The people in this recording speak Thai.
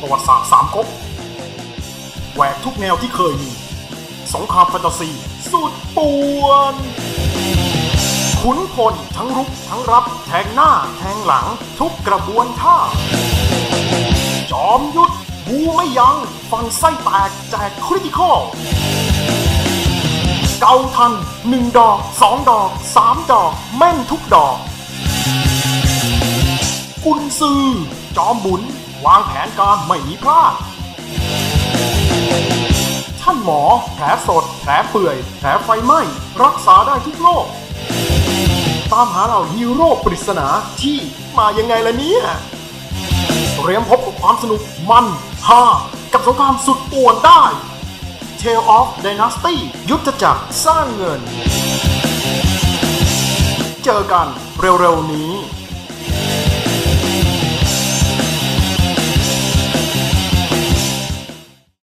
ประวัติศาสตร์สามก๊กแหวกทุกแนวที่เคยมี สงครามแฟนตาซีสุดป่วน ขุนพลทั้งรุกทั้งรับแทงหน้าแทงหลังทุกกระบวนท่า จอมยุทธบูไม่ยัง้งฟันไส้แตกแจกคริติคอลเกาทันหนึ่งดอกสองดอกสามดอก แม่นทุกดอก กุนซือจอมบุญ วางแผนการไม่มีพลาดท่านหมอ แผลสด แผลเปื่อย แผลไฟไหม้ รักษาได้ทุกโรค ตามหาเราฮีโร่ปริศนาที่มายังไงล่ะเนี่ยเตรียมพบกับความสนุกมันฮากับสงครามสุดป่วนได้ Tale of Dynasty ยุทธจักรสร้างเงิน เจอกันเร็วๆนี้